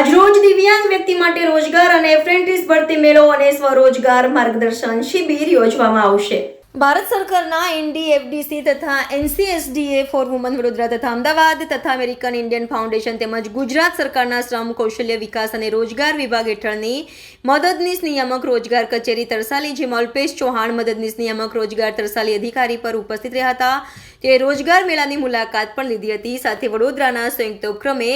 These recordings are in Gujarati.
આજરોજ દિવ્યાંગ વ્યક્તિ માટે રોજગાર અને એપ્રેન્ટિસ ભરતી મેળો અને સ્વરોજગાર માર્ગદર્શન શિબિર યોજવામાં આવશે. ભારત સરકારના એનડીએફડીસી તથા એનસીએસડીએ ફોર વુમન વડોદરા તથા અમદાવાદ તથા અમેરિકન ઇન્ડિયન ફાઉન્ડેશન તેમજ ગુજરાત સરકારના શ્રમ, કૌશલ્ય વિકાસ અને રોજગાર વિભાગ હેઠળની મદદનીશ નિયામક રોજગાર કચેરી તરસાલી જેમાં અલ્પેશ ચૌહાણ મદદનીશ નિયામક રોજગાર તરસાલી અધિકારી પર ઉપસ્થિત રહ્યા હતા. તે રોજગાર મેળાની મુલાકાત પણ લીધી હતી. સાથે વડોદરાના સંયુક્ત ઉપક્રમે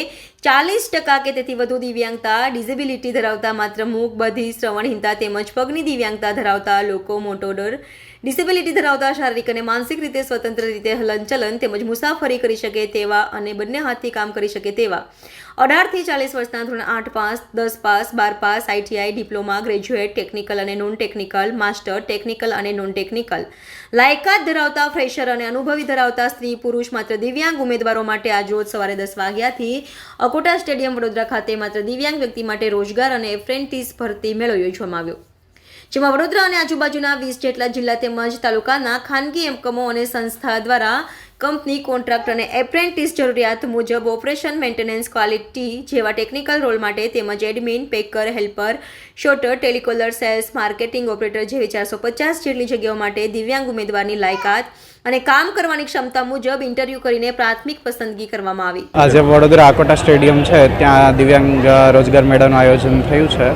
ચાલીસ ટકા કે તેથી વધુ દિવ્યાંગતા ડિઝેબિલિટી ધરાવતા માત્ર મૂક, બધી શ્રવણહીનતા તેમજ પગની દિવ્યાંગતા ધરાવતા લોકો મોટો ડર ડિસેબિલિટી ધરાવતા શારીરિક અને માનસિક રીતે સ્વતંત્ર રીતે હલનચલન તેમજ મુસાફરી કરી શકે તેવા અને બંને હાથથી કામ કરી શકે તેવા. અઢારથી ચાલીસ વર્ષના ધોરણ આઠ પાસ, દસ પાસ, બાર pass, ITI, diploma, graduate, technical અને નોન ટેકનિકલ માસ્ટર, ટેકનિકલ અને નોન ટેકનિકલ લાયકાત ધરાવતા ફ્રેશર અને અનુભવી ધરાવતા સ્ત્રી પુરુષ માત્ર દિવ્યાંગ ઉમેદવારો માટે આજ રોજ સવારે દસ વાગ્યાથી અકોટા સ્ટેડિયમ વડોદરા ખાતે માત્ર દિવ્યાંગ વ્યક્તિ માટે રોજગાર અને એપ્રેન્ટિસ ભરતી મેળો યોજવામાં આવ્યો. જેમાં વડોદરા અને આજુબાજુના વીસ જેટલા જિલ્લા તેમજ તાલુકાના ખાનગી એકમો અને સંસ્થા દ્વારા કંપની કોન્ટ્રાક્ટ અને એપ્રેન્ટિસ જરૂરિયાત મુજબ ઓપરેશન મેન્ટેનન્સ ક્વોલિટી જેવા ટેકનિકલ રોલ માટે તેમજ admin, packer, helper, sorter, telecaller, sales, marketing operator જેવી ચારસો પચાસ જેટલી જગ્યાઓ માટે દિવ્યાંગ ઉમેદવારની લાયકાત અને કામ કરવાની ક્ષમતા મુજબ ઇન્ટરવ્યૂ કરીને પ્રાથમિક પસંદગી કરવામાં આવી. આજે વડોદરા આકોટા સ્ટેડિયમ છે, ત્યાં દિવ્યાંગ રોજગાર મેળાનું આયોજન થયું છે.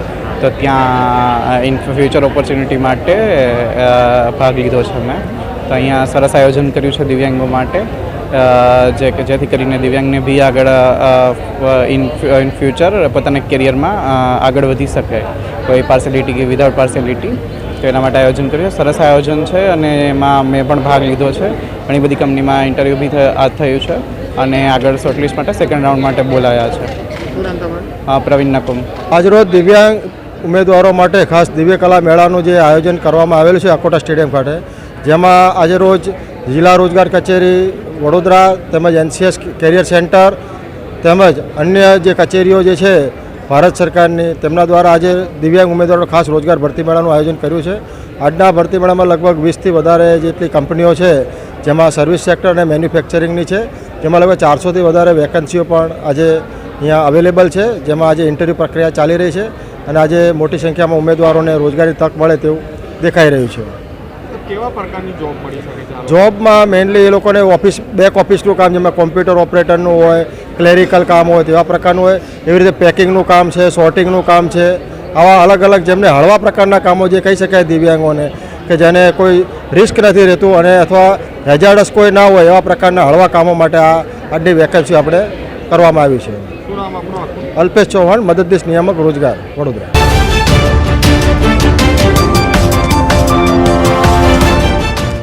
તો ત્યાં ઇન ફ્યુચર ઓપોર્ચ્યુનિટી માટે ભાગ લીધો છે મેં. તો અહીંયા સરસ આયોજન કર્યું છે દિવ્યાંગો માટે. જે કે જેથી કરીને દિવ્યાંગને બી આગળ ઇન ઇન ફ્યુચર પોતાના કેરિયરમાં આગળ વધી શકે. કોઈ પાર્સેલિટી કે વિધાઉટ પાર્સેલિટી તો એના માટે આયોજન કર્યું. છે સરસ આયોજન છે અને એમાં મેં પણ ભાગ લીધો છે. ઘણી બધી કંપનીમાં ઇન્ટરવ્યૂ બી થયું છે અને આગળ શોર્ટલિસ્ટ માટે સેકન્ડ રાઉન્ડ માટે બોલાયા છે. પ્રવીણ નકુમ. આજરોજ દિવ્યાંગ ઉમેદવારો માટે ખાસ દિવ્ય કલા મેળાનું જે આયોજન કરવામાં આવેલું છે અકોટા સ્ટેડિયમ ખાતે. જેમાં આજે રોજ જિલ્લા રોજગાર કચેરી, વડોદરા તેમજ એનસીએસ કેરિયર સેન્ટર તેમજ અન્ય જે કચેરીઓ જે છે, ભારત સરકારની તેમના દ્વારા આજે દિવ્યાંગ ઉમેદવારો ખાસ રોજગાર ભરતી મેળાનું આયોજન કર્યું છે. આજના ભરતી મેળામાં લગભગ વીસથી વધારે જેટલી કંપનીઓ છે, જેમાં સર્વિસ સેક્ટર અને મેન્યુફેક્ચરિંગની છે. જેમાં લગભગ ચારસોથી વધારે વેકન્સીઓ પણ આજે અહીંયા અવેલેબલ છે, જેમાં આજે ઇન્ટરવ્યૂ પ્રક્રિયા ચાલી રહી છે અને આજે મોટી સંખ્યામાં ઉમેદવારોને રોજગારી તક મળે તેવું દેખાઈ રહ્યું છે. કેવા પ્રકારની જોબ મળી શકે છે જોબમાં મેઇનલી એ લોકોને ઓફિસ બેક ઓફિસનું કામ જેમાં કોમ્પ્યુટર ઓપરેટરનું હોય ક્લેરિકલ કામ હોય તેવા પ્રકારનું હોય. એવી રીતે પેકિંગનું કામ છે સોર્ટિંગનું કામ છે. આવા અલગ અલગ જેમને હળવા પ્રકારના કામો જે કહી શકાય દિવ્યાંગોને કે જેને કોઈ રિસ્ક નથી રહેતું અને અથવા હેઝાર્ડસ કોઈ ના હોય એવા પ્રકારના હળવા કામો માટે આ આજની વેકન્સી આપણે કરવામાં આવી છે. અલ્પેશ ચૌહાણ મદદનીશ નિયામક રોજગાર વડોદરા.